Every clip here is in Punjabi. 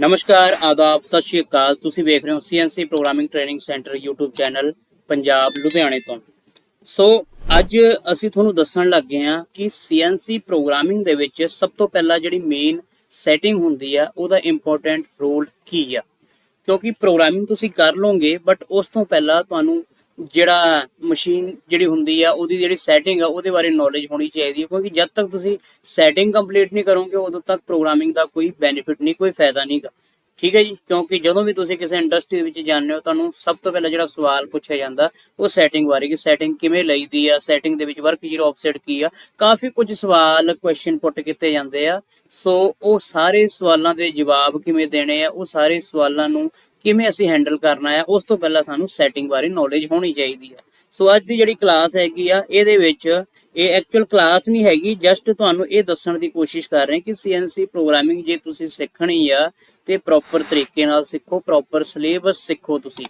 ਨਮਸਕਾਰ, ਆਦਾਬ, ਸਤਿ ਸ਼੍ਰੀ ਅਕਾਲ। ਤੁਸੀਂ ਵੇਖ ਰਹੇ ਹੋ CNC programming training centre YouTube channel Punjab, ਲੁਧਿਆਣੇ ਤੋਂ। ਸੋ, ਅੱਜ ਅਸੀਂ ਤੁਹਾਨੂੰ ਦੱਸਣ ਲੱਗੇ ਹਾਂ ਕਿ ਸੀਐਨਸੀ ਪ੍ਰੋਗਰਾਮਿੰਗ ਦੇ ਵਿੱਚ ਸਭ ਤੋਂ ਪਹਿਲਾਂ ਜਿਹੜੀ ਮੇਨ ਸੈਟਿੰਗ ਹੁੰਦੀ ਆ, ਉਹਦਾ ਇੰਪੋਰਟੈਂਟ ਰੋਲ ਕੀ ਆ? ਕਿਉਂਕਿ ਪ੍ਰੋਗਰਾਮਿੰਗ ਤੁਸੀਂ ਕਰ ਲਓਗੇ ਬਟ ਉਸ ਤੋਂ ਪਹਿਲਾਂ ਤੁਹਾਨੂੰ ਜਿਹੜਾ ਮਸ਼ੀਨ ਜਿਹੜੀ ਹੁੰਦੀ ਆ, ਉਹਦੀ ਜਿਹੜੀ ਸੈਟਿੰਗ ਆ, ਉਹਦੇ ਬਾਰੇ ਨੌਲੇਜ ਹੋਣੀ ਚਾਹੀਦੀ ਹੈ ਕਿਉਂਕਿ ਜਦ ਤੱਕ ਤੁਸੀਂ ਸੈਟਿੰਗ ਕੰਪਲੀਟ ਨਹੀਂ ਕਰੋਗੇ, ਉਦੋਂ ਤੱਕ ਪ੍ਰੋਗਰਾਮਿੰਗ ਦਾ ਕੋਈ ਬੈਨੀਫਿਟ ਨਹੀਂ, ਕੋਈ ਫਾਇਦਾ ਨਹੀਂਗਾ ਠੀਕ ਹੈ ਜੀ? ਕਿਉਂਕਿ ਜਦੋਂ ਵੀ ਤੁਸੀਂ ਕਿਸੇ ਇੰਡਸਟਰੀ ਵਿੱਚ ਜਾਂਦੇ ਹੋ, ਤੁਹਾਨੂੰ ਸਭ ਤੋਂ ਪਹਿਲਾਂ ਜਿਹੜਾ ਸਵਾਲ ਪੁੱਛਿਆ ਜਾਂਦਾ, ਉਹ ਸੈਟਿੰਗ ਬਾਰੇ ਕਿ ਸੈਟਿੰਗ ਕਿਵੇਂ ਲਈਦੀ ਆ ਸੈਟਿੰਗ ਦੇ ਵਿੱਚ ਵਰਕ ਜ਼ੀਰੋ ਆਫਸੈਟ ਕੀ ਆ। ਕਾਫੀ ਕੁਝ ਸਵਾਲ ਕੁਐਸਚਨ ਪੁੱਟ ਕੀਤੇ ਜਾਂਦੇ ਆ। ਸੋ ਉਹ ਸਾਰੇ ਸਵਾਲਾਂ ਦੇ ਜਵਾਬ ਕਿਵੇਂ ਦੇਣੇ ਆ, ਉਹ ਸਾਰੇ ਸਵਾਲਾਂ ਨੂੰ ਕਿਵੇਂ ਅਸੀਂ ਹੈਂਡਲ ਕਰਨਾ ਹੈ ਉਸ ਤੋਂ ਪਹਿਲਾਂ ਸਾਨੂੰ ਸੈਟਿੰਗ ਬਾਰੇ ਨੌਲੇਜ ਹੋਣੀ ਚਾਹੀਦੀ ਹੈ ਸੋ ਅੱਜ ਦੀ ਜਿਹੜੀ ਕਲਾਸ ਹੈਗੀ ਆ, ਇਹਦੇ ਵਿੱਚ ਇਹ ਐਕਚੁਅਲ ਕਲਾਸ ਨਹੀਂ ਹੈਗੀ ਜਸਟ ਤੁਹਾਨੂੰ ਇਹ ਦੱਸਣ ਦੀ ਕੋਸ਼ਿਸ਼ ਕਰ ਰਹੇ ਹਾਂ ਕਿ CNC ਪ੍ਰੋਗਰਾਮਿੰਗ ਜੇ ਤੁਸੀਂ ਸਿੱਖਣੀ ਆ, ਤੇ ਪ੍ਰੋਪਰ ਤਰੀਕੇ ਨਾਲ ਸਿੱਖੋ ਪ੍ਰੋਪਰ ਸਿਲੇਬਸ ਸਿੱਖੋ ਤੁਸੀਂ।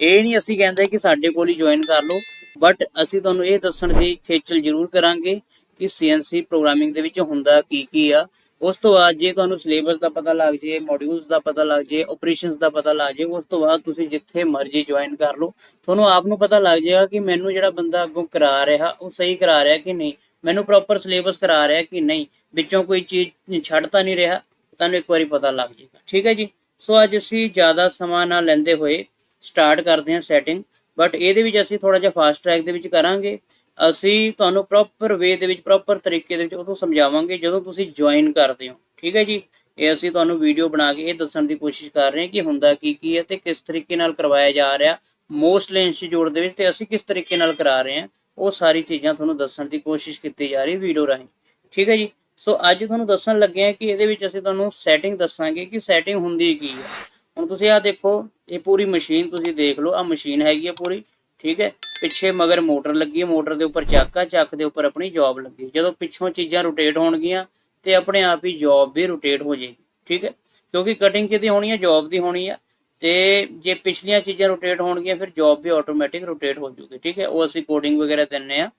ਇਹ ਨਹੀਂ ਅਸੀਂ ਕਹਿੰਦੇ ਕਿ ਸਾਡੇ ਕੋਲ ਹੀ ਜੁਆਇਨ ਕਰ ਲਓ ਬਟ ਅਸੀਂ ਤੁਹਾਨੂੰ ਇਹ ਦੱਸਣ ਦੀ ਖੇਚਲ ਜ਼ਰੂਰ ਕਰਾਂਗੇ ਕਿ CNC ਪ੍ਰੋਗਰਾਮਿੰਗ ਦੇ ਵਿੱਚ ਹੁੰਦਾ ਕੀ ਕੀ ਆ। ਉਸ ਤੋਂ ਬਾਅਦ ਜੇ ਤੁਹਾਨੂੰ ਸਿਲੇਬਸ ਦਾ ਪਤਾ ਲੱਗ ਜੇ ਮੋਡਿਊਲਸ ਦਾ ਪਤਾ ਲੱਗ ਜੇ ਆਪਰੇਸ਼ਨਸ ਦਾ ਪਤਾ ਲੱਗ ਜੇ, ਉਸ ਤੋਂ ਬਾਅਦ ਤੁਸੀਂ ਜਿੱਥੇ ਮਰਜ਼ੀ ਜੁਆਇਨ ਕਰ ਲਓ। ਤੁਹਾਨੂੰ ਆਪ ਨੂੰ ਪਤਾ ਲੱਗ ਜਾਏਗਾ ਕਿ ਮੈਨੂੰ ਜਿਹੜਾ ਬੰਦਾ ਅੱਗੋਂ ਕਰਾ ਰਿਹਾ, ਉਹ ਸਹੀ ਕਰਾ ਰਿਹਾ ਕਿ ਨਹੀਂ। ਮੈਨੂੰ ਪ੍ਰੋਪਰ ਸਿਲੇਬਸ ਕਰਾ ਰਿਹਾ ਕਿ ਨਹੀਂ। ਵਿੱਚੋਂ ਕੋਈ ਚੀਜ਼ ਛੱਡ ਤਾਂ ਨਹੀਂ ਰਿਹਾ, ਤੁਹਾਨੂੰ ਇੱਕ ਵਾਰੀ ਪਤਾ ਲੱਗ ਜਾਏਗਾ। ਠੀਕ ਹੈ ਜੀ? ਸੋ ਅੱਜ ਅਸੀਂ ਜ਼ਿਆਦਾ ਸਮਾਂ ਨਾ ਲੈਂਦੇ ਹੋਏ ਸਟਾਰਟ ਕਰਦੇ ਹਾਂ ਸੈਟਿੰਗ ਬਟ ਇਹਦੇ ਵਿੱਚ ਅਸੀਂ ਥੋੜਾ ਜਿਹਾ ਫਾਸਟ ਟਰੈਕ ਦੇ ਵਿੱਚ ਕਰਾਂਗੇ। ਅਸੀਂ ਤੁਹਾਨੂੰ ਪ੍ਰੋਪਰ ਵੇ ਦੇ ਵਿੱਚ ਪ੍ਰੋਪਰ ਤਰੀਕੇ ਦੇ ਵਿੱਚ ਉਦੋਂ ਸਮਝਾਵਾਂਗੇ ਜਦੋਂ ਤੁਸੀਂ ਜੁਆਇਨ ਕਰਦੇ ਹੋ। ਠੀਕ ਹੈ ਜੀ? ਇਹ ਅਸੀਂ ਤੁਹਾਨੂੰ ਵੀਡੀਓ ਬਣਾ ਕੇ ਇਹ ਦੱਸਣ ਦੀ ਕੋਸ਼ਿਸ਼ ਕਰ ਰਹੇ ਹਾਂ ਕਿ ਹੁੰਦਾ ਕੀ ਕੀ ਹੈ ਤੇ ਕਿਸ ਤਰੀਕੇ ਨਾਲ ਕਰਵਾਇਆ ਜਾ ਰਿਹਾ। ਮੋਸਟਲੀ ਇੰਸਟੀਚਿਊਟ ਦੇ ਵਿੱਚ ਤੇ ਅਸੀਂ ਕਿਸ ਤਰੀਕੇ ਨਾਲ ਕਰਾ ਰਹੇ ਹਾਂ, ਉਹ ਸਾਰੀ ਚੀਜ਼ਾਂ ਤੁਹਾਨੂੰ ਦੱਸਣ ਦੀ ਕੋਸ਼ਿਸ਼ ਕੀਤੀ ਜਾ ਰਹੀ ਵੀਡੀਓ ਰਾਹੀਂ। ਠੀਕ ਹੈ ਜੀ? ਸੋ ਅੱਜ ਤੁਹਾਨੂੰ ਦੱਸਣ ਲੱਗੇ ਹਾਂ ਕਿ ਇਹਦੇ ਵਿੱਚ ਅਸੀਂ ਤੁਹਾਨੂੰ ਸੈਟਿੰਗ ਦੱਸਾਂਗੇ ਕਿ ਸੈਟਿੰਗ ਹੁੰਦੀ ਕੀ ਹੈ। ਹੁਣ ਤੁਸੀਂ ਆਹ ਦੇਖੋ, ਇਹ ਪੂਰੀ ਮਸ਼ੀਨ ਤੁਸੀਂ ਦੇਖ ਲਓ ਆ ਮਸ਼ੀਨ ਹੈਗੀ ਹੈ ਪੂਰੀ। ਠੀਕ ਹੈ? ਪਿੱਛੇ ਮਗਰ ਮੋਟਰ ਲੱਗੀ, ਮੋਟਰ ਦੇ ਉੱਪਰ ਚੱਕ ਆ, ਚੱਕ ਦੇ ਉੱਪਰ ਆਪਣੀ ਜੌਬ ਲੱਗੀ। ਜਦੋਂ ਪਿੱਛੋਂ ਚੀਜ਼ਾਂ ਰੋਟੇਟ ਹੋਣਗੀਆਂ ਤੇ ਆਪਣੇ ਆਪ ਹੀ ਜੌਬ ਵੀ ਰੋਟੇਟ ਹੋ ਜਾਏਗੀ, ਠੀਕ ਹੈ? ਕਿਉਂਕਿ ਕਟਿੰਗ ਕਿਤੇ ਹੋਣੀ ਹੈ ਜੌਬ ਦੀ ਹੋਣੀ ਹੈ ਤੇ ਜੇ ਪਿਛਲੀਆਂ ਚੀਜ਼ਾਂ ਰੋਟੇਟ ਹੋਣਗੀਆਂ, ਫਿਰ ਜੌਬ ਵੀ ਆਟੋਮੈਟਿਕ ਰੋਟੇਟ ਹੋ ਜੂਗੀ ਠੀਕ ਹੈ? ਉਹ ਅਸੀਂ ਕੋਡਿੰਗ ਵਗੈਰਾ ਦਿੰਨੇ ਆ।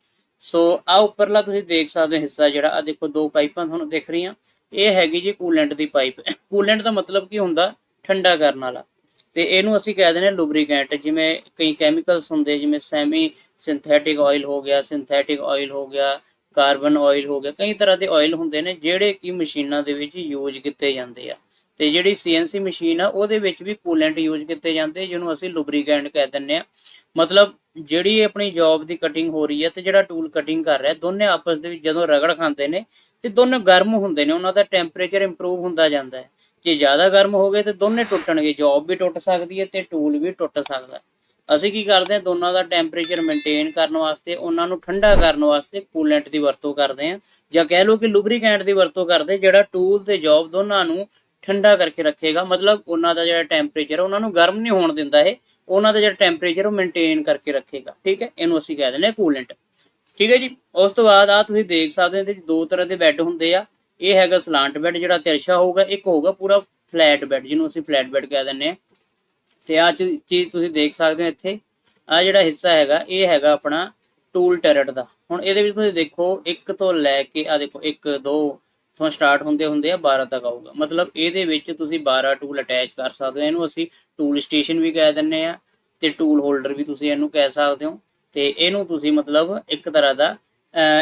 ਸੋ ਆ ਉੱਪਰਲਾ ਤੁਸੀਂ ਦੇਖ ਸਕਦੇ ਹੋ ਹਿੱਸਾ ਜਿਹੜਾ ਆ ਦੇਖੋ ਦੋ ਪਾਈਪਾਂ ਤੁਹਾਨੂੰ ਦਿਖ ਰਹੀਆਂ। ਇਹ ਹੈਗੀ ਜੀ ਕੂਲੈਂਟ ਦੀ ਪਾਈਪ ਕੂਲੈਂਟ ਦਾ ਮਤਲਬ ਕੀ ਹੁੰਦਾ? ਠੰਡਾ ਕਰਨ ਵਾਲਾ। ਤੇ ਇਹਨੂੰ ਅਸੀਂ ਕਹਿ ਦਿੰਦੇ ਹਾਂ ਲੁਬਰੀਕੈਂਟ ਜਿਵੇਂ ਕਈ ਕੈਮੀਕਲਸ ਹੁੰਦੇ, ਜਿਵੇਂ ਸੈਮੀ ਸਿੰਥੈਟਿਕ ਆਇਲ ਹੋ ਗਿਆ ਸਿੰਥੈਟਿਕ ਆਇਲ ਹੋ ਗਿਆ ਕਾਰਬਨ ਆਇਲ ਹੋ ਗਿਆ, ਕਈ ਤਰ੍ਹਾਂ ਦੇ ਆਇਲ ਹੁੰਦੇ ਨੇ ਜਿਹੜੇ ਕਿ ਮਸ਼ੀਨਾਂ ਦੇ ਵਿੱਚ ਯੂਜ਼ ਕੀਤੇ ਜਾਂਦੇ ਆ। ਤੇ ਜਿਹੜੀ CNC ਮਸ਼ੀਨ ਆ, ਉਹਦੇ ਵਿੱਚ ਵੀ ਕੂਲੈਂਟ ਯੂਜ਼ ਕੀਤੇ ਜਾਂਦੇ, ਜਿਹਨੂੰ ਅਸੀਂ ਲੁਬਰੀਕੈਂਟ ਕਹਿ ਦਿੰਦੇ ਆ। ਮਤਲਬ ਜਿਹੜੀ ਆਪਣੀ ਜੌਬ ਦੀ ਕਟਿੰਗ ਹੋ ਰਹੀ ਹੈ ਤੇ ਜਿਹੜਾ ਟੂਲ ਕਟਿੰਗ ਕਰ ਰਿਹਾ, ਦੋਨੇ ਆਪਸ ਦੇ ਵਿੱਚ ਜਦੋਂ ਰਗੜ ਖਾਂਦੇ ਨੇ ਤੇ ਦੋਨੇ ਗਰਮ ਹੁੰਦੇ ਨੇ, ਉਹਨਾਂ ਦਾ ਟੈਂਪਰੇਚਰ ਇੰਪਰੂਵ ਹੁੰਦਾ ਜਾਂਦਾ ਹੈ। ਜੇ ਜ਼ਿਆਦਾ ਗਰਮ ਹੋ ਗਏ ਤੇ ਦੋਨੇ ਟੁੱਟਣਗੇ ਜੌਬ ਵੀ ਟੁੱਟ ਸਕਦੀ ਹੈ ਤੇ ਟੂਲ ਵੀ ਟੁੱਟ ਸਕਦਾ ਅਸੀਂ ਕੀ ਕਰਦੇ ਹਾਂ, ਦੋਨਾਂ ਦਾ ਟੈਂਪਰੇਚਰ ਮੇਨਟੇਨ ਕਰਨ ਵਾਸਤੇ, ਉਹਨਾਂ ਨੂੰ ਠੰਡਾ ਕਰਨ ਵਾਸਤੇ ਕੂਲੈਂਟ ਦੀ ਵਰਤੋਂ ਕਰਦੇ ਹਾਂ, ਜਾਂ ਕਹਿ ਲਓ ਕਿ ਲੁਬਰੀਕੈਂਟ ਦੀ ਵਰਤੋਂ ਕਰਦੇ ਜਿਹੜਾ ਟੂਲ ਤੇ ਜੌਬ ਦੋਨਾਂ ਨੂੰ ਠੰਡਾ ਕਰਕੇ ਰੱਖੇਗਾ। ਮਤਲਬ ਉਹਨਾਂ ਦਾ ਜਿਹੜਾ ਟੈਂਪਰੇਚਰ ਉਹਨਾਂ ਨੂੰ ਗਰਮ ਨਹੀਂ ਹੋਣ ਦਿੰਦਾ ਇਹ, ਉਹਨਾਂ ਦਾ ਜਿਹੜਾ ਟੈਂਪਰੇਚਰ ਉਹ ਮੇਨਟੇਨ ਕਰਕੇ ਰੱਖੇਗਾ। ਠੀਕ ਹੈ? ਇਹਨੂੰ ਅਸੀਂ ਕਹਿ ਦਿੰਦੇ ਹਾਂ ਕੂਲੈਂਟ ਠੀਕ ਹੈ ਜੀ? ਉਸ ਤੋਂ ਬਾਅਦ ਆ ਤੁਸੀਂ ਦੇਖ ਸਕਦੇ ਹੋ, ਇਹਦੇ ਵਿੱਚ ਦੋ ਤਰ੍ਹਾਂ ਦੇ ਬੈੱਡ ਹੁੰਦੇ ਆ। ਇਹ ਹੈਗਾ ਸਲਾਂਟ ਬੈੱਡ, ਜਿਹੜਾ ਤਿਰਛਾ ਹੋਊਗਾ, ਇੱਕ ਹੋਊਗਾ ਪੂਰਾ ਫਲੈਟ ਬੈੱਡ, ਜਿਹਨੂੰ ਅਸੀਂ ਫਲੈਟ ਬੈੱਡ ਕਹਿ ਦਿੰਦੇ ਆ ਤੇ ਆ ਚੀਜ਼ ਤੁਸੀਂ ਦੇਖ ਸਕਦੇ ਹੋ ਇੱਥੇ। ਆ ਜਿਹੜਾ ਹਿੱਸਾ ਹੈਗਾ, ਇਹ ਹੈਗਾ ਆਪਣਾ ਟੂਲ ਟਰਟ ਦਾ। ਹੁਣ ਇਹਦੇ ਵਿੱਚ ਤੁਸੀਂ ਦੇਖੋ 1 ਤੋਂ ਲੈ ਕੇ ਆ ਦੇਖੋ 1 2 ਤੋਂ ਸਟਾਰਟ ਹੁੰਦੇ ਹੁੰਦੇ ਆ 12 ਤੱਕ ਆਊਗਾ। ਮਤਲਬ ਇਹਦੇ ਵਿੱਚ ਤੁਸੀਂ 12 ਟੂਲ ਅਟੈਚ ਕਰ ਸਕਦੇ ਹੋ। ਇਹਨੂੰ ਅਸੀਂ ਟੂਲ ਸਟੇਸ਼ਨ ਵੀ ਕਹਿ ਦਿੰਨੇ ਆ ਤੇ ਟੂਲ ਹੋਲਡਰ ਵੀ ਤੁਸੀਂ ਇਹਨੂੰ ਕਹਿ ਸਕਦੇ ਹੋ। ਤੇ ਇਹਨੂੰ ਤੁਸੀਂ ਮਤਲਬ ਇੱਕ ਤਰ੍ਹਾਂ ਦਾ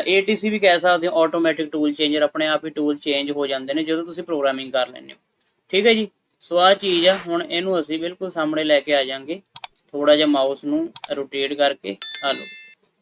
ATC ਵੀ ਕਹਿ ਸਕਦੇ ਹੋ ਆਟੋਮੈਟਿਕ ਟੂਲ ਚੇਂਜਰ ਆਪਣੇ ਆਪ ਹੀ ਟੂਲ ਚੇਂਜ ਹੋ ਜਾਂਦੇ ਨੇ ਜਦੋਂ ਤੁਸੀਂ ਪ੍ਰੋਗਰਾਮਿੰਗ ਕਰ ਲੈਂਦੇ ਹੋ। ਠੀਕ ਹੈ ਜੀ? ਸੋ ਆ ਚੀਜ਼ ਆ, ਹੁਣ ਇਹਨੂੰ ਅਸੀਂ ਬਿਲਕੁਲ ਸਾਹਮਣੇ ਲੈ ਕੇ ਆ ਜਾਾਂਗੇ। ਥੋੜਾ ਜਿਹਾ ਮਾਊਸ ਨੂੰ ਰੋਟੇਟ ਕਰਕੇ, ਆ ਲਓ।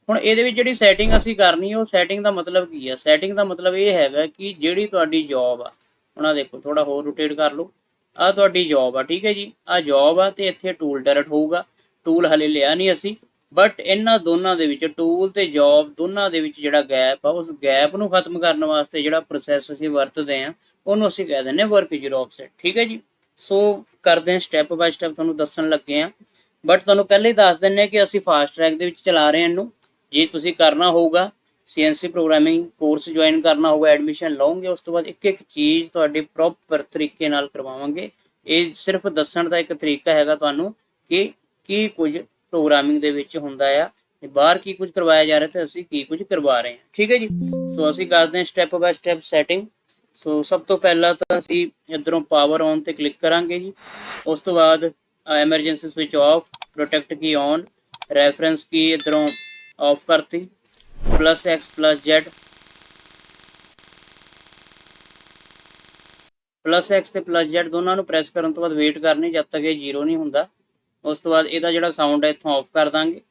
ਹੁਣ ਇਹਦੇ ਵਿੱਚ ਜਿਹੜੀ ਸੈਟਿੰਗ ਅਸੀਂ ਕਰਨੀ ਹੈ ਉਹ ਸੈਟਿੰਗ ਦਾ ਮਤਲਬ ਕੀ ਆ? ਸੈਟਿੰਗ ਦਾ ਮਤਲਬ ਇਹ ਹੈਗਾ ਕਿ ਜਿਹੜੀ ਤੁਹਾਡੀ ਜੌਬ ਆ ਉਹਨਾਂ ਆ ਦੇਖੋ ਥੋੜਾ ਹੋਰ ਰੋਟੇਟ ਕਰ ਲਓ। ਆ ਤੁਹਾਡੀ ਜੌਬ ਆ, ਠੀਕ ਹੈ ਜੀ? ਆ ਜੌਬ ਆ ਤੇ ਇੱਥੇ ਟੂਲ ਡਾਇਰੈਕਟ ਹੋਊਗਾ। ਟੂਲ ਹਲੇ ਲਿਆ ਨਹੀਂ ਅਸੀਂ। ਬਟ ਇਹਨਾਂ ਦੋਨਾਂ ਦੇ ਵਿੱਚ ਟੂਲ ਤੇ ਜੌਬ ਦੋਨਾਂ ਦੇ ਵਿੱਚ ਜਿਹੜਾ ਗੈਪ ਆ, ਉਸ ਗੈਪ ਨੂੰ ਖਤਮ ਕਰਨ ਵਾਸਤੇ ਜਿਹੜਾ ਪ੍ਰੋਸੈਸ ਅਸੀਂ ਵਰਤਦੇ ਆ ਉਹਨੂੰ ਅਸੀਂ ਕਹਿ ਦਿੰਦੇ ਵਰਕ ਜ਼ੀਰੋ ਆਫਸੈਟ ਠੀਕ ਹੈ ਜੀ? ਸੋ ਕਰਦੇ ਹਾਂ ਸਟੈਪ ਬਾਈ ਸਟੈਪ ਤੁਹਾਨੂੰ ਦੱਸਣ ਲੱਗੇ ਆ ਬਟ ਤੁਹਾਨੂੰ ਪਹਿਲੇ ਹੀ ਦੱਸ ਦਿੰਨੇ ਕਿ ਅਸੀਂ ਫਾਸਟ ਟਰੈਕ ਦੇ ਵਿੱਚ ਚਲਾ ਰਹੇ ਹਾਂ ਇਹਨੂੰ। ਜੇ ਤੁਸੀਂ ਕਰਨਾ ਹੋਊਗਾ CNC ਪ੍ਰੋਗਰਾਮਿੰਗ ਕੋਰਸ ਜੁਆਇਨ ਕਰਨਾ ਹੋਊਗਾ ਐਡਮਿਸ਼ਨ ਲਓਗੇ, ਉਸ ਤੋਂ ਬਾਅਦ ਇੱਕ ਇੱਕ ਚੀਜ਼ ਤੁਹਾਡੇ ਪ੍ਰੋਪਰ ਤਰੀਕੇ ਨਾਲ ਕਰਵਾਵਾਂਗੇ। ਇਹ ਸਿਰਫ ਦੱਸਣ ਦਾ ਇੱਕ ਤਰੀਕਾ ਹੈਗਾ ਤੁਹਾਨੂੰ ਕਿ ਕੀ ਕੁਝ ਪ੍ਰੋਗਰਾਮਿੰਗ ਦੇ ਵਿੱਚ ਹੁੰਦਾ ਆ ਤੇ ਬਾਹਰ ਕੀ ਕੁਝ ਕਰਵਾਇਆ ਜਾ ਰਿਹਾ ਤੇ ਅਸੀਂ ਕੀ ਕੁਝ ਕਰਵਾ ਰਹੇ ਹਾਂ। ਠੀਕ ਹੈ ਜੀ? ਸੋ ਅਸੀਂ ਕਰਦੇ ਹਾਂ step by step setting so ਸਭ ਤੋਂ ਪਹਿਲਾਂ ਤਾਂ ਅਸੀਂ ਇਧਰੋਂ ਪਾਵਰ ਔਨ ਤੇ ਕਲਿੱਕ ਕਰਾਂਗੇ ਜੀ। ਉਸ ਤੋਂ ਬਾਅਦ emergency switch off protect Ki on reference ਕੀ ਇਧਰੋਂ ਆਫ ਕਰਤੀ। Plus x plus z plus x ਤੇ ਪਲੱਸ z ਦੋਨਾਂ ਨੂੰ ਪ੍ਰੈਸ ਕਰਨ ਤੋਂ ਬਾਅਦ ਵੇਟ ਕਰਨੀ ਜਦ ਤੱਕ ਇਹ ਜ਼ੀਰੋ ਨਹੀਂ ਹੁੰਦਾ। ਉਸ ਤੋਂ ਬਾਅਦ ਇਹਦਾ ਜਿਹੜਾ ਸਾਊਂਡ ਹੈ ਇੱਥੋਂ ਆਫ ਕਰ ਦਾਂਗੇ।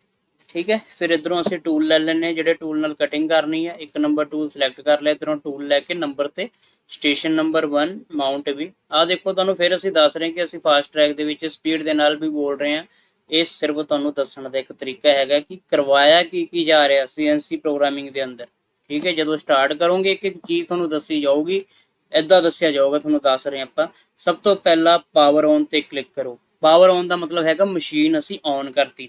ਠੀਕ ਹੈ? ਫਿਰ ਇਧਰੋਂ ਅਸੀਂ ਟੂਲ ਲੈ ਲੈਣੇ ਆ ਜਿਹੜੇ ਟੂਲ ਨਾਲ ਕਟਿੰਗ ਕਰਨੀ ਹੈ ਇੱਕ ਨੰਬਰ ਟੂਲ ਸਿਲੈਕਟ ਕਰ ਲਿਆ ਇਧਰੋਂ ਟੂਲ ਲੈ ਕੇ ਨੰਬਰ ਤੇ। ਸਟੇਸ਼ਨ ਨੰਬਰ 1 ਮਾਊਂਟ ਵੀ ਆ ਦੇਖੋ, ਤੁਹਾਨੂੰ ਫਿਰ ਅਸੀਂ ਦੱਸ ਰਹੇ ਕਿ ਅਸੀਂ ਫਾਸਟ ਟਰੈਕ ਦੇ ਵਿੱਚ ਸਪੀਡ ਦੇ ਨਾਲ ਵੀ ਬੋਲ ਰਹੇ ਹਾਂ। ਇਹ ਸਿਰਫ ਤੁਹਾਨੂੰ ਦੱਸਣ ਦਾ ਇੱਕ ਤਰੀਕਾ ਹੈਗਾ ਕਿ ਕਰਵਾਇਆ ਕੀ ਕੀ ਜਾ ਰਿਹਾ ਸੀਐਨਸੀ ਪ੍ਰੋਗਰਾਮਿੰਗ ਦੇ ਅੰਦਰ। ਠੀਕ ਹੈ? ਜਦੋਂ ਸਟਾਰਟ ਕਰੋਗੇ, ਇੱਕ ਇੱਕ ਚੀਜ਼ ਤੁਹਾਨੂੰ ਦੱਸੀ ਜਾਊਗੀ। ਐਦਾਂ ਦੱਸਿਆ ਜਾਊਗਾ, ਤੁਹਾਨੂੰ ਦੱਸ ਰਹੇ ਹਾਂ ਆਪਾਂ। ਸਭ ਤੋਂ ਪਹਿਲਾਂ ਪਾਵਰ ਔਨ ਤੇ ਕਲਿੱਕ ਕਰੋ। ਪਾਵਰ ਔਨ ਦਾ ਮਤਲਬ ਹੈਗਾ ਮਸ਼ੀਨ ਅਸੀਂ ਔਨ ਕਰਤੀ।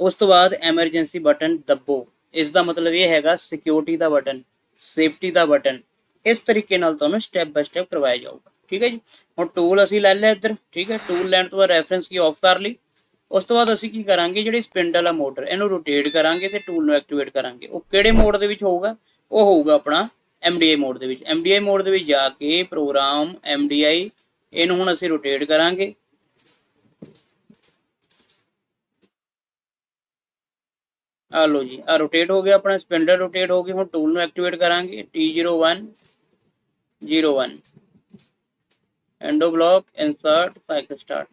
ਉਸ ਤੋਂ ਬਾਅਦ ਐਮਰਜੈਂਸੀ ਬਟਨ ਦੱਬੋ। ਇਸ ਦਾ ਮਤਲਬ ਇਹ ਹੈਗਾ ਸਿਕਿਉਰਿਟੀ ਦਾ ਬਟਨ ਸੇਫਟੀ ਦਾ ਬਟਨ ਇਸ ਤਰੀਕੇ ਨਾਲ ਤੁਹਾਨੂੰ ਸਟੈਪ ਬਾਈ ਸਟੈਪ ਕਰਵਾਇਆ ਜਾਊਗਾ। ਠੀਕ ਹੈ ਜੀ? ਹੁਣ ਟੂਲ ਅਸੀਂ ਲੈ ਲਿਆ ਇੱਧਰ। ਠੀਕ ਹੈ? ਟੂਲ ਲੈਣ ਤੋਂ ਬਾਅਦ ਰੈਫਰੈਂਸ ਕੀ ਆਫ ਕਰ ਲਈ। ਉਸ ਤੋਂ ਬਾਅਦ ਅਸੀਂ ਕੀ ਕਰਾਂਗੇ? ਜਿਹੜੀ ਸਪਿੰਡਲ ਆ ਮੋਟਰ ਇਹਨੂੰ ਰੋਟੇਟ ਕਰਾਂਗੇ ਤੇ ਟੂਲ ਨੂੰ ਐਕਟੀਵੇਟ ਕਰਾਂਗੇ। ਉਹ ਕਿਹੜੇ ਮੋਡ ਦੇ ਵਿੱਚ ਹੋਊਗਾ? ਉਹ ਹੋਊਗਾ ਆਪਣਾ MDI ਮੋਡ ਦੇ ਵਿੱਚ। MDI ਮੋਡ ਦੇ ਵਿੱਚ ਜਾ ਕੇ ਪ੍ਰੋਗਰਾਮ MDI ਇਹਨੂੰ ਹੁਣ ਅਸੀਂ ਰੋਟੇਟ ਕਰਾਂਗੇ। ਆ ਲਓ ਜੀ ਆ ਰੋਟੇਟ ਹੋ ਗਿਆ ਆਪਣਾ ਸਪਿੰਡਲ ਰੋਟੇਟ ਹੋ ਗਈ, ਹੁਣ ਟੂਲ ਨੂੰ ਐਕਟੀਵੇਟ ਕਰਾਂਗੇ, T01 01 ਐਂਡੋ ਬਲੌਕ ਇਨਸਰਟ ਸਾਈਕਲ ਸਟਾਰਟ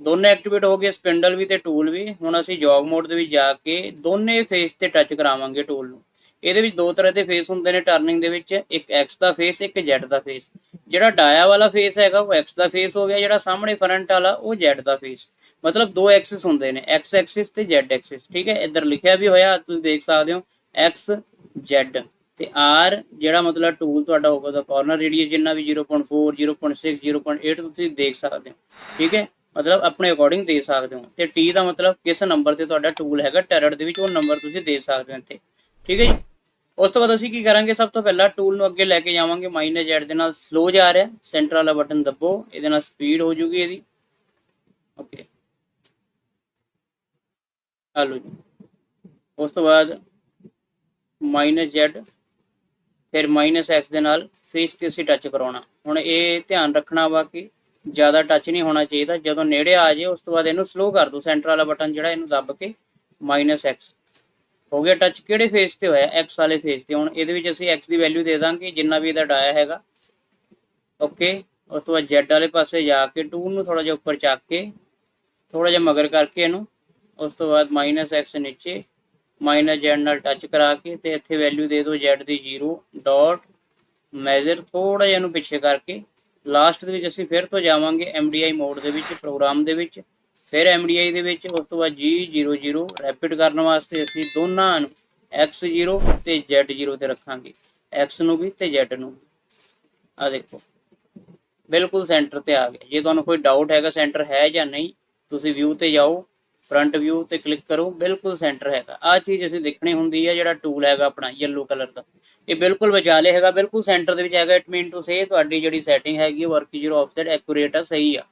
ਦੋਨੇ ਐਕਟੀਵੇਟ ਹੋ ਗਏ ਸਪਿੰਡਲ ਵੀ ਤੇ ਟੂਲ ਵੀ। ਹੁਣ ਅਸੀਂ ਜੌਗ ਮੋਡ ਦੇ ਵਿੱਚ ਜਾ ਕੇ ਦੋਨੇ ਫੇਸ ਤੇ ਟੱਚ ਕਰਾਵਾਂਗੇ ਟੂਲ ਨੂੰ। ਇਹਦੇ ਵਿੱਚ ਦੋ ਤਰ੍ਹਾਂ ਦੇ ਫੇਸ ਹੁੰਦੇ ਨੇ ਟਰਨਿੰਗ ਦੇ ਵਿੱਚ, ਇੱਕ ਐਕਸ ਦਾ ਫੇਸ ਇੱਕ z ਦਾ ਫੇਸ ਜਿਹੜਾ ਡਾਇਆ ਵਾਲਾ ਫੇਸ ਹੈਗਾ, ਉਹ ਐਕਸ ਦਾ ਫੇਸ ਹੋ ਗਿਆ, ਜਿਹੜਾ ਸਾਹਮਣੇ ਫਰੰਟ ਵਾਲਾ, ਉਹ z ਦਾ ਫੇਸ ਮਤਲਬ ਦੋ ਐਕਸਿਸ ਹੁੰਦੇ ਨੇ ਐਕਸ ਐਕਸਿਸ ਤੇ z ਐਕਸਿਸ ਠੀਕ ਹੈ? ਇੱਧਰ ਲਿਖਿਆ ਵੀ ਹੋਇਆ, ਤੁਸੀਂ ਦੇਖ ਸਕਦੇ ਹੋ ਐਕਸ z ਤੇ r ਜਿਹੜਾ ਮਤਲਬ ਟੂਲ ਤੁਹਾਡਾ ਹੋਊਗਾ ਦਾ ਕਾਰਨਰ ਰੇਡੀਅਸ ਜਿੰਨਾ ਵੀ 0.4 0.6 0.8 ਤੁਸੀਂ ਦੇਖ ਸਕਦੇ ਹੋ, ਠੀਕ ਹੈ? ਮਤਲਬ ਆਪਣੇ ਅਕੋਰਡਿੰਗ ਦੇ ਸਕਦੇ ਹੋ, ਤੇ t ਦਾ ਮਤਲਬ ਕਿਸ ਨੰਬਰ ਤੇ ਤੁਹਾਡਾ ਟੂਲ ਹੈਗਾ ਟੈਰਰ ਦੇ ਵਿੱਚ ਉਹ ਨੰਬਰ ਤੁਸੀਂ ਦੇ ਸਕਦੇ ਹੋ ਇੱਥੇ, ਠੀਕ ਹੈ ਜੀ? ਉਸ ਤੋਂ ਬਾਅਦ ਅਸੀਂ ਕੀ ਕਰਾਂਗੇ, ਸਭ ਤੋਂ ਪਹਿਲਾਂ ਟੂਲ ਨੂੰ ਅੱਗੇ ਲੈ ਕੇ ਜਾਵਾਂਗੇ ਮਾਈਨਸ ਜ਼ੈਡ ਦੇ ਨਾਲ ਸਲੋ ਜਾ ਰਿਹਾ ਸੈਂਟਰ ਵਾਲਾ ਬਟਨ ਦੱਬੋ, ਇਹਦੇ ਨਾਲ ਸਪੀਡ ਹੋ ਜੂਗੀ ਇਹਦੀ ਓਕੇ ਹਲੋ ਜੀ। ਉਸ ਤੋਂ ਬਾਅਦ ਮਾਈਨਸ ਜ਼ੈਡ ਫਿਰ ਮਾਈਨਸ x ਦੇ ਨਾਲ ਫੇਸ ਤੇ ਅਸੀਂ ਟੱਚ ਕਰਾਉਣਾ। ਹੁਣ ਇਹ ਧਿਆਨ ਰੱਖਣਾ ਵਾ ਕਿ ਜ਼ਿਆਦਾ ਟੱਚ ਨਹੀਂ ਹੋਣਾ ਚਾਹੀਦਾ। ਜਦੋਂ ਨੇੜੇ ਆ ਜਾਏ, ਉਸ ਤੋਂ ਬਾਅਦ ਇਹਨੂੰ ਸਲੋ ਕਰ ਦਿਓ ਸੈਂਟਰ ਵਾਲਾ ਬਟਨ ਜਿਹੜਾ ਇਹਨੂੰ ਦੱਬ ਕੇ ਮਾਈਨਸ x ਹੋ ਗਿਆ ਟੱਚ ਕਿਹੜੇ ਫੇਸ ਤੇ ਹੋਇਆ? X ਵਾਲੇ ਫੇਸ ਤੇ। ਹੁਣ ਇਹਦੇ ਵਿੱਚ ਅਸੀਂ x ਦੀ ਵੈਲਿਊ ਦੇ ਦਾਂਗੇ, ਜਿੰਨਾ ਵੀ ਇਹਦਾ ਡਾਇਆ ਹੈਗਾ। ਓਕੇ ਉਸ ਤੋਂ ਬਾਅਦ z ਵਾਲੇ ਪਾਸੇ ਜਾ ਕੇ ਟੂਲ ਨੂੰ ਥੋੜਾ ਜਿਹਾ ਉੱਪਰ ਚੱਕ ਕੇ ਥੋੜਾ ਜਿਹਾ ਮਗਰ ਕਰਕੇ ਇਹਨੂੰ ਉਸ ਤੋਂ ਬਾਅਦ -x ਨੀਚੇ z ਨਾਲ ਟੱਚ ਕਰਾ ਕੇ ਤੇ ਇੱਥੇ ਵੈਲਿਊ ਦੇ ਦਿਓ z ਦੀ 0 ਡਾਟ ਮੈਜ਼ਰ ਥੋੜਾ ਜਿਹਾ ਇਹਨੂੰ ਪਿੱਛੇ ਕਰਕੇ। ਲਾਸਟ ਦੇ ਵਿੱਚ ਅਸੀਂ ਫਿਰ ਤੋਂ ਜਾਵਾਂਗੇ MDI ਮੋਡ ਦੇ ਵਿੱਚ ਪ੍ਰੋਗਰਾਮ ਦੇ ਵਿੱਚ। ਫਿਰ MDI ਦੇ ਵਿੱਚ, ਉਸ ਤੋਂ ਬਾਅਦ G00 ਰੈਪਿਡ ਕਰਨ ਵਾਸਤੇ ਅਸੀਂ ਦੋਨਾਂ ਨੂੰ X0 ਤੇ Z0 ਤੇ ਰੱਖਾਂਗੇ। X ਨੂੰ ਵੀ ਤੇ Z ਨੂੰ ਆ ਦੇਖੋ। ਬਿਲਕੁਲ ਸੈਂਟਰ ਤੇ ਆ ਗਿਆ। ਜੇ ਤੁਹਾਨੂੰ ਕੋਈ ਡਾਊਟ ਹੈਗਾ ਸੈਂਟਰ ਹੈ ਜਾਂ ਨਹੀਂ, ਤੁਸੀਂ ਵਿਊ ਤੇ ਜਾਓ। ਫਰੰਟ ਵਿਊ ਤੇ ਕਲਿੱਕ ਕਰੋ, ਬਿਲਕੁਲ ਸੈਂਟਰ ਹੈਗਾ। ਆ ਚੀਜ਼ ਅਸੀਂ ਦੇਖਣੀ ਹੁੰਦੀ ਹੈ ਜਿਹੜਾ ਟੂਲ ਹੈਗਾ ਆਪਣਾ ਯੈਲੋ ਕਲਰ ਦਾ। ਇਹ ਬਿਲਕੁਲ ਵਿਚਾਲੇ ਹੈਗਾ, ਬਿਲਕੁਲ ਸੈਂਟਰ ਦੇ ਵਿੱਚ ਹੈਗਾ। ਇਟ ਮੀਨ ਟੂ ਸੇ ਤੁਹਾਡੀ ਜਿਹੜੀ ਸੈਟਿੰਗ ਹੈਗੀ ਵਰਕ ਜ਼ੀਰੋ ਆਫਸੈਟ ਐਕੂਰੇਟ ਆ, ਸਹੀ ਆ।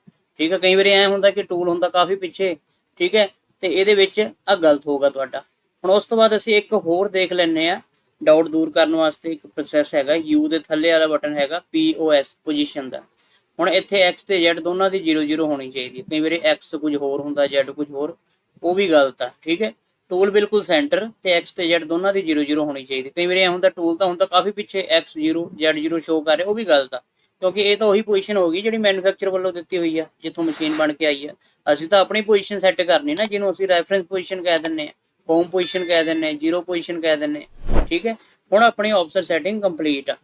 ਠੀਕ ਹੈ ਕਈ ਵਾਰੀ ਐ ਹੁੰਦਾ ਕਿ ਟੂਲ ਹੁੰਦਾ ਕਾਫੀ ਪਿੱਛੇ, ਠੀਕ ਹੈ ਤੇ ਇਹਦੇ ਵਿੱਚ ਆ ਗਲਤ ਹੋਗਾ ਤੁਹਾਡਾ। ਹੁਣ ਉਸ ਤੋਂ ਬਾਅਦ ਅਸੀਂ ਇੱਕ ਹੋਰ ਦੇਖ ਲੈਣੇ ਆ ਡਾਊਟ ਦੂਰ ਕਰਨ ਵਾਸਤੇ ਇੱਕ ਪ੍ਰੋਸੈਸ ਹੈਗਾ। ਯੂ ਦੇ ਥੱਲੇ ਵਾਲਾ ਬਟਨ ਹੈਗਾ POS ਪੋਜੀਸ਼ਨ ਦਾ। ਹੁਣ ਇੱਥੇ x ਤੇ z ਦੋਨਾਂ ਦੀ 00 ਹੋਣੀ ਚਾਹੀਦੀ ਹੈ। ਕਈ ਵਾਰੀ x ਕੁਝ ਹੋਰ ਹੁੰਦਾ, z ਕੁਝ ਹੋਰ। ਉਹ ਵੀ ਗਲਤ ਆ, ਠੀਕ ਹੈ? ਟੂਲ ਬਿਲਕੁਲ ਸੈਂਟਰ ਤੇ x ਤੇ z ਦੋਨਾਂ ਦੀ 00 ਹੋਣੀ ਚਾਹੀਦੀ। ਕਈ ਵਾਰੀ ਐ ਹੁੰਦਾ ਟੂਲ ਤਾਂ ਹੁੰਦਾ ਕਾਫੀ ਪਿੱਛੇ x0 z0 ਸ਼ੋ ਕਰ ਰਿਹਾ, ਉਹ ਵੀ ਗਲਤ ਆ। ਕਿਉਂਕਿ ਇਹ ਤਾਂ ਉਹੀ ਪੋਜੀਸ਼ਨ ਹੋਗੀ ਜਿਹੜੀ ਮੈਨੂਫੈਕਚਰ ਵੱਲੋਂ ਦਿੱਤੀ ਹੋਈ ਆ, ਜਿੱਥੋਂ ਮਸ਼ੀਨ ਬਣ ਕੇ ਆਈ ਆ। ਅਸੀਂ ਤਾਂ ਆਪਣੀ ਪੋਜੀਸ਼ਨ ਸੈੱਟ ਕਰਨੀ ਨਾ, ਜਿਹਨੂੰ ਅਸੀਂ ਰੈਫਰੈਂਸ ਪੋਜੀਸ਼ਨ ਕਹਿ ਦਿੰਨੇ ਆ ਹੋਮ ਪੋਜੀਸ਼ਨ ਕਹਿ ਦਿੰਨੇ ਆ ਜ਼ੀਰੋ ਪੋਜੀਸ਼ਨ ਕਹਿ ਦਿੰਨੇ ਠੀਕ ਹੈ? ਹੁਣ ਆਪਣੀ ਆਫਸੈਟ ਸੈਟਿੰਗ ਕੰਪਲੀਟ ਆ।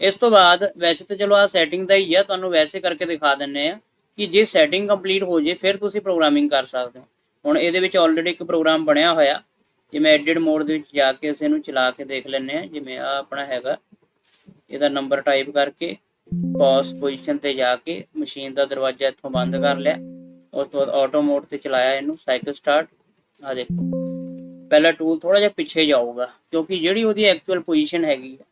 ਇਸ ਤੋਂ ਬਾਅਦ ਵੈਸੇ ਤਾਂ ਚਲੋ ਆ ਸੈਟਿੰਗ ਦਾ ਹੀ ਆ, ਤੁਹਾਨੂੰ ਵੈਸੇ ਕਰਕੇ ਦਿਖਾ ਦਿੰਨੇ ਆ ਕਿ ਜੇ ਸੈਟਿੰਗ ਕੰਪਲੀਟ ਹੋ ਜੇ, ਫਿਰ ਤੁਸੀਂ ਪ੍ਰੋਗਰਾਮਿੰਗ ਕਰ ਸਕਦੇ ਹੋ। ਹੁਣ ਇਹਦੇ ਵਿੱਚ ਆਲਰੇਡੀ ਇੱਕ ਪ੍ਰੋਗਰਾਮ ਬਣਿਆ ਹੋਇਆ। ਜਿਵੇਂ ਐਡਿਟ ਮੋਡ ਦੇ ਵਿੱਚ ਜਾ ਕੇ ਅਸੀਂ ਇਹਨੂੰ ਚਲਾ ਕੇ ਦੇਖ ਲੈਂਦੇ ਆ ਜਿਵੇਂ ਆ ਆਪਣਾ ਹੈਗਾ। ਇਹਦਾ ਨੰਬਰ ਟਾਈਪ ਕਰਕੇ ਪੌਸ ਪੋਜੀਸ਼ਨ ਤੇ ਜਾ ਕੇ ਮਸ਼ੀਨ ਦਾ ਦਰਵਾਜ਼ਾ ਇੱਥੋਂ ਬੰਦ ਕਰ ਲਿਆ। ਉਸ ਤੋਂ ਬਾਅਦ ਆਟੋ ਮੋਡ ਤੇ ਚਲਾਇਆ ਇਹਨੂੰ। ਸਾਈਕਲ ਸਟਾਰਟ ਆ ਦੇਖੋ। ਪਹਿਲਾ ਟੂਲ ਥੋੜਾ ਜਿਹਾ ਪਿੱਛੇ ਜਾਊਗਾ। ਕਿਉਂਕਿ ਜਿਹੜੀ ਉਹਦੀ ਐਕਚੁਅਲ ਪੋਜੀਸ਼ਨ ਹੈਗੀ ਹੈ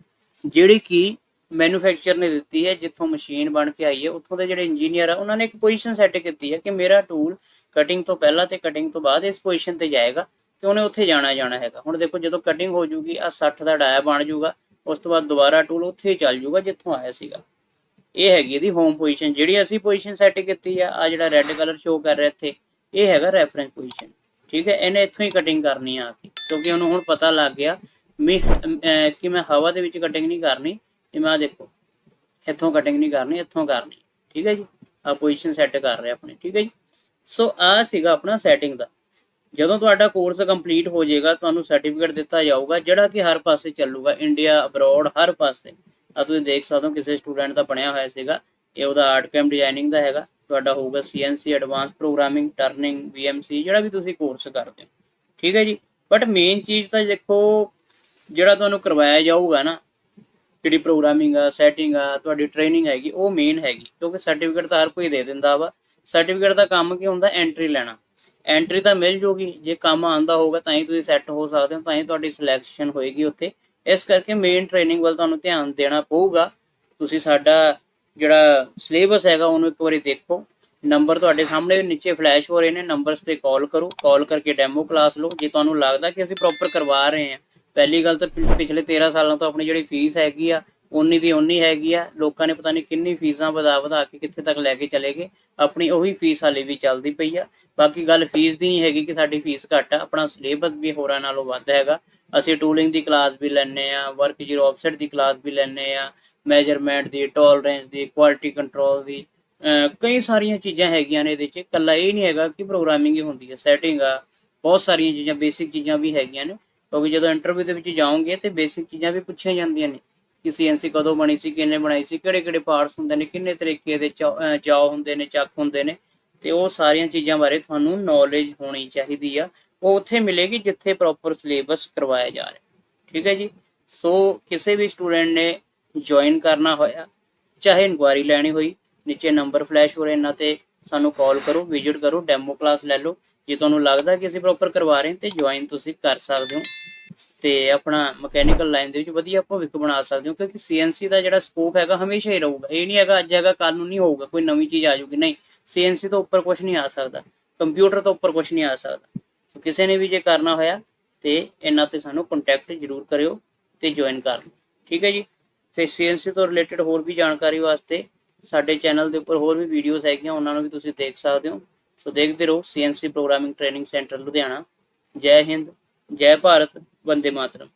ਜਿਹੜੀ ਕਿ ਮੈਨੂਫੈਕਚਰ ਨੇ ਦਿੱਤੀ ਹੈ, ਜਿੱਥੋਂ ਮਸ਼ੀਨ ਬਣ ਕੇ ਆਈ ਹੈ, ਉੱਥੋਂ ਦੇ ਜਿਹੜੇ ਇੰਜੀਨੀਅਰ ਆ, ਉਹਨਾਂ ਨੇ ਇੱਕ ਪੋਜੀਸ਼ਨ ਸੈੱਟ ਕੀਤੀ ਹੈ ਕਿ ਮੇਰਾ ਟੂਲ ਕਟਿੰਗ ਤੋਂ ਪਹਿਲਾਂ ਤੇ ਕਟਿੰਗ ਤੋਂ ਬਾਅਦ ਇਸ ਪੋਜੀਸ਼ਨ ਤੇ ਜਾਏਗਾ ਤੇ ਉਹਨੇ ਉੱਥੇ ਜਾਣਾ ਜਾਣਾ ਹੈਗਾ। ਹੁਣ ਦੇਖੋ ਜਦੋਂ ਕਟਿੰਗ ਹੋ ਜੂਗੀ ਆ 60 ਦਾ ਡਾਇਆ ਬਣ ਜੂਗਾ, ਉਸ ਤੋਂ ਬਾਅਦ ਦੁਬਾਰਾ ਟੂਲ ਉੱਥੇ ਚੱਲ ਜਾਊਗਾ ਜਿੱਥੋਂ ਆਇਆ ਸੀਗਾ। ਇਹ ਹੈਗੀ ਇਹਦੀ ਹੋਮ ਪੋਜੀਸ਼ਨ ਜਿਹੜੀ ਅਸੀਂ ਪੋਜੀਸ਼ਨ ਸੈੱਟ ਕੀਤੀ ਆ ਆ ਜਿਹੜਾ ਰੈੱਡ ਕਲਰ ਸ਼ੋ ਕਰ ਰਿਹਾ ਇੱਥੇ, ਇਹ ਹੈਗਾ ਰੈਫਰੈਂਸ ਪੋਜੀਸ਼ਨ ਠੀਕ ਹੈ, ਇਹਨੇ ਇੱਥੋਂ ਹੀ ਕਟਿੰਗ ਕਰਨੀ ਆ ਕੇ, ਕਿਉਂਕਿ ਉਹਨੂੰ ਹੁਣ ਪਤਾ ਲੱਗ ਗਿਆ, ਮੈਂ ਕਿ ਮੈਂ ਹਵਾ ਦੇ ਵਿੱਚ ਕਟਿੰਗ ਨਹੀਂ ਕਰਨੀ, ਤੇ ਮੈਂ ਦੇਖੋ, ਇੱਥੋਂ ਕਟਿੰਗ ਨਹੀਂ ਕਰਨੀ, ਇੱਥੋਂ ਕਰਨੀ। ਠੀਕ ਹੈ ਜੀ ਆ ਪੋਜੀਸ਼ਨ ਸੈੱਟ ਕਰ ਰਿਹਾ ਆਪਣੇ। ਠੀਕ ਹੈ ਜੀ। ਸੋ ਆ ਸੀਗਾ ਆਪਣਾ ਸੈਟਿੰਗ ਦਾ। ਜਦੋਂ ਤੁਹਾਡਾ ਕੋਰਸ ਕੰਪਲੀਟ ਹੋ ਜਾਏਗਾ, ਤੁਹਾਨੂੰ ਸਰਟੀਫਿਕੇਟ ਦਿੱਤਾ ਜਾਊਗਾ, ਜਿਹੜਾ ਕਿ ਹਰ ਪਾਸੇ ਚੱਲੂਗਾ ਇੰਡੀਆ ਅਬਰੋਡ ਹਰ ਪਾਸੇ। ਆ ਤੁਸੀਂ ਦੇਖ ਸਕਦੇ ਹੋ, ਕਿਸੇ ਸਟੂਡੈਂਟ ਦਾ ਬਣਿਆ ਹੋਇਆ ਸੀਗਾ, ਇਹ ਉਹਦਾ ਆਰਟ ਕੈਮ ਡਿਜ਼ਾਈਨਿੰਗ ਦਾ ਹੈਗਾ। ਤੁਹਾਡਾ ਹੋਊਗਾ CNC advance programming turning BMC ਜਿਹੜਾ ਵੀ ਤੁਸੀਂ ਕੋਰਸ ਕਰਦੇ ਹੋ। ਠੀਕ ਹੈ ਜੀ? ਬਟ ਮੇਨ ਚੀਜ਼ ਤਾਂ ਦੇਖੋ, ਜਿਹੜਾ ਤੁਹਾਨੂੰ ਕਰਵਾਇਆ ਜਾਊਗਾ ਨਾ, ਜਿਹੜੀ ਪ੍ਰੋਗਰਾਮਿੰਗ ਆ ਸੈਟਿੰਗ ਆ, ਤੁਹਾਡੀ ਟ੍ਰੇਨਿੰਗ ਹੈਗੀ, ਉਹ ਮੇਨ ਹੈਗੀ। ਕਿਉਂਕਿ ਸਰਟੀਫਿਕੇਟ ਤਾਂ ਹਰ ਕੋਈ ਦੇ ਦਿੰਦਾ ਵਾ। ਸਰਟੀਫਿਕੇਟ ਦਾ ਕੰਮ ਕੀ ਹੁੰਦਾ? ਐਂਟਰੀ ਲੈਣਾ। ਐਂਟਰੀ ਤਾਂ ਮਿਲ ਜੂਗੀ। ਜੇ ਕੰਮ ਆਂਦਾ ਹੋਊਗਾ, ਤਾਂ ਹੀ ਤੁਸੀਂ ਸੈੱਟ ਹੋ ਸਕਦੇ ਹੋ, ਤਾਂ ਹੀ ਤੁਹਾਡੀ ਸਿਲੈਕਸ਼ਨ ਹੋਏਗੀ ਉੱਥੇ। ਇਸ ਕਰਕੇ ਮੇਨ ਟ੍ਰੇਨਿੰਗ ਵੱਲ ਤੁਹਾਨੂੰ ਧਿਆਨ ਦੇਣਾ ਪਊਗਾ। ਤੁਸੀਂ ਸਾਡਾ ਜਿਹੜਾ ਸਿਲੇਬਸ ਹੈਗਾ, ਉਹਨੂੰ ਇੱਕ ਵਾਰੀ ਦੇਖੋ। ਨੰਬਰ ਤੁਹਾਡੇ ਸਾਹਮਣੇ ਨੀਚੇ ਫਲੈਸ਼ ਹੋ ਰਹੇ ਨੇ ਨੰਬਰਸ ਤੇ ਕਾਲ ਕਰੋ। ਕਾਲ ਕਰਕੇ ਡੈਮੋ ਕਲਾਸ ਲਓ। ਜੇ ਤੁਹਾਨੂੰ ਲੱਗਦਾ ਕਿ ਅਸੀਂ ਪ੍ਰੋਪਰ ਕਰਵਾ ਰਹੇ ਹਾਂ, ਪਹਿਲੀ ਗੱਲ ਤਾਂ ਪਿਛਲੇ 13 ਸਾਲਾਂ ਤੋਂ ਆਪਣੀ ਜਿਹੜੀ ਫੀਸ ਹੈਗੀ ਆ ਉਨੀ ਦੀ ਉਨੀ ਹੈਗੀ ਆ। ਲੋਕਾਂ ਨੇ ਪਤਾ ਨਹੀਂ ਕਿੰਨੀ ਫੀਸਾਂ ਵਧਾ ਵਧਾ ਕੇ ਕਿੱਥੇ ਤੱਕ ਲੈ ਕੇ ਚਲੇ ਗਏ। ਆਪਣੀ ਉਹੀ ਫੀਸ ਹਾਲੇ ਵੀ ਚੱਲਦੀ ਪਈ ਆ। ਬਾਕੀ ਗੱਲ ਫੀਸ ਦੀ ਨਹੀਂ ਹੈਗੀ ਕਿ ਸਾਡੀ ਫੀਸ ਘੱਟ ਆ। ਆਪਣਾ ਸਿਲੇਬਸ ਵੀ ਹੋਰਾਂ ਨਾਲੋਂ ਵੱਧ ਹੈਗਾ। ਅਸੀਂ ਟੂਲਿੰਗ ਦੀ ਕਲਾਸ ਵੀ ਲੈਣੇ ਆ, ਵਰਕ ਜ਼ੀਰੋ ਆਫਸੈਟ ਦੀ ਕਲਾਸ ਵੀ ਲੈਣੇ ਆ ਮੈਜਰਮੈਂਟ ਦੀ ਟੋਲਰੈਂਸ ਦੀ ਕੁਆਲਿਟੀ ਕੰਟਰੋਲ ਦੀ ਕਈ ਸਾਰੀਆਂ ਚੀਜ਼ਾਂ ਹੈਗੀਆਂ ਨੇ ਇਹਦੇ 'ਚ। ਕੱਲਾ ਇਹ ਨਹੀਂ ਹੈਗਾ ਕਿ ਪ੍ਰੋਗਰਾਮਿੰਗ ਹੀ ਹੁੰਦੀ ਹੈ ਸੈਟਿੰਗ ਆ, ਬਹੁਤ ਸਾਰੀਆਂ ਚੀਜ਼ਾਂ ਬੇਸਿਕ ਚੀਜ਼ਾਂ ਵੀ ਹੈਗੀਆਂ ਨੇ। ਕਿਉਂਕਿ ਜਦੋਂ ਇੰਟਰਵਿਊ ਦੇ ਵਿੱਚ ਜਾਓਗੇ ਤੇ ਬੇਸਿਕ ਚੀਜ਼ਾਂ ਵੀ ਪੁੱਛੀਆਂ ਜਾਂਦੀਆਂ ਨੇ। ਕਿ ਸੀਐਨਸੀ ਕਦੋਂ ਬਣੀ ਸੀ ਕਿੰਨੇ ਬਣਾਈ ਸੀ, ਕਿਹੜੇ ਕਿਹੜੇ ਪਾਰਟਸ ਹੁੰਦੇ ਨੇ, ਕਿੰਨੇ ਤਰੀਕੇ ਦੇ ਚਾਅ ਹੁੰਦੇ ਨੇ, ਚੱਕ ਹੁੰਦੇ ਨੇ, ਤੇ ਉਹ ਸਾਰੀਆਂ ਚੀਜ਼ਾਂ ਬਾਰੇ ਤੁਹਾਨੂੰ ਨੌਲੇਜ ਹੋਣੀ ਚਾਹੀਦੀ ਆ। ਉਹ ਉੱਥੇ ਮਿਲੇਗੀ ਜਿੱਥੇ ਪ੍ਰੋਪਰ ਸਿਲੇਬਸ ਕਰਵਾਇਆ ਜਾ ਰਿਹਾ। ਠੀਕ ਹੈ ਜੀ? ਸੋ ਕਿਸੇ ਵੀ ਸਟੂਡੈਂਟ ਨੇ ਜੁਆਇਨ ਕਰਨਾ ਹੋਇਆ, ਚਾਹੇ ਇਨਕੁਆਇਰੀ ਲੈਣੀ ਹੋਈ, ਨੀਚੇ ਨੰਬਰ ਫਲੈਸ਼ ਹੋ ਰਹੇ ਇਹਨਾਂ ਤੇ ਸਾਨੂੰ ਕਾਲ ਕਰੋ ਵਿਜ਼ਿਟ ਕਰੋ ਡੈਮੋ ਕਲਾਸ ਲੈ ਲਓ। ਜੇ ਤੁਹਾਨੂੰ ਲੱਗਦਾ ਕਿ ਅਸੀਂ ਪ੍ਰੋਪਰ ਕਰਵਾ ਰਹੇ ਹਾਂ, ਤੇ ਜੁਆਇਨ ਤੁਸੀਂ ਕਰ ਸਕਦੇ ਹੋ। ਤੇ ਆਪਣਾ ਮਕੈਨੀਕਲ ਲਾਈਨ ਦੇ ਵਿੱਚ ਵਧੀਆ ਭਵਿੱਖ ਬਣਾ ਸਕਦੇ ਹੋ, ਕਿਉਂਕਿ ਸੀਐਨਸੀ ਦਾ ਜਿਹੜਾ ਸਕੋਪ ਹੈਗਾ ਹਮੇਸ਼ਾ ਹੀ ਰਹੂਗਾ। ਇਹ ਨਹੀਂ ਹੈਗਾ, ਅੱਜ ਹੈਗਾ ਕੱਲ ਨੂੰ ਨਹੀਂ ਹੋਊਗਾ, ਕੋਈ ਨਵੀਂ ਚੀਜ਼ ਆ ਜਾਊਗੀ। ਨਹੀਂ ਸੀਐਨਸੀ ਤੋਂ ਉੱਪਰ ਕੁਝ ਨਹੀਂ ਆ ਸਕਦਾ। ਕੰਪਿਊਟਰ ਤੋਂ ਉੱਪਰ ਕੁਝ ਨਹੀਂ ਆ ਸਕਦਾ। ਸੋ ਕਿਸੇ ਨੇ ਵੀ ਜੇ ਕਰਨਾ ਹੋਇਆ, ਤੇ ਇਹਨਾਂ ਤੇ ਸਾਨੂੰ ਕੰਟੈਕਟ ਜ਼ਰੂਰ ਕਰਿਓ ਤੇ ਜੁਆਇਨ ਕਰ ਲਓ। ਠੀਕ ਹੈ ਜੀ? ਤੇ ਸੀਐਨਸੀ ਤੋਂ ਰਿਲੇਟਡ ਹੋਰ ਵੀ ਜਾਣਕਾਰੀ ਵਾਸਤੇ ਸਾਡੇ ਚੈਨਲ ਦੇ ਉੱਪਰ ਹੋਰ ਵੀ ਵੀਡੀਓਜ਼ ਹੈਗੀਆਂ, ਉਹਨਾਂ ਨੂੰ ਵੀ ਤੁਸੀਂ ਦੇਖ ਸਕਦੇ ਹੋ। ਸੋ ਦੇਖਦੇ ਰਹੋ CNC programming training centre Ludhiana. ਜੈ ਹਿੰਦ, ਜੈ ਭਾਰਤ। ਵੰਦੇ ਮਾਤਰਮ।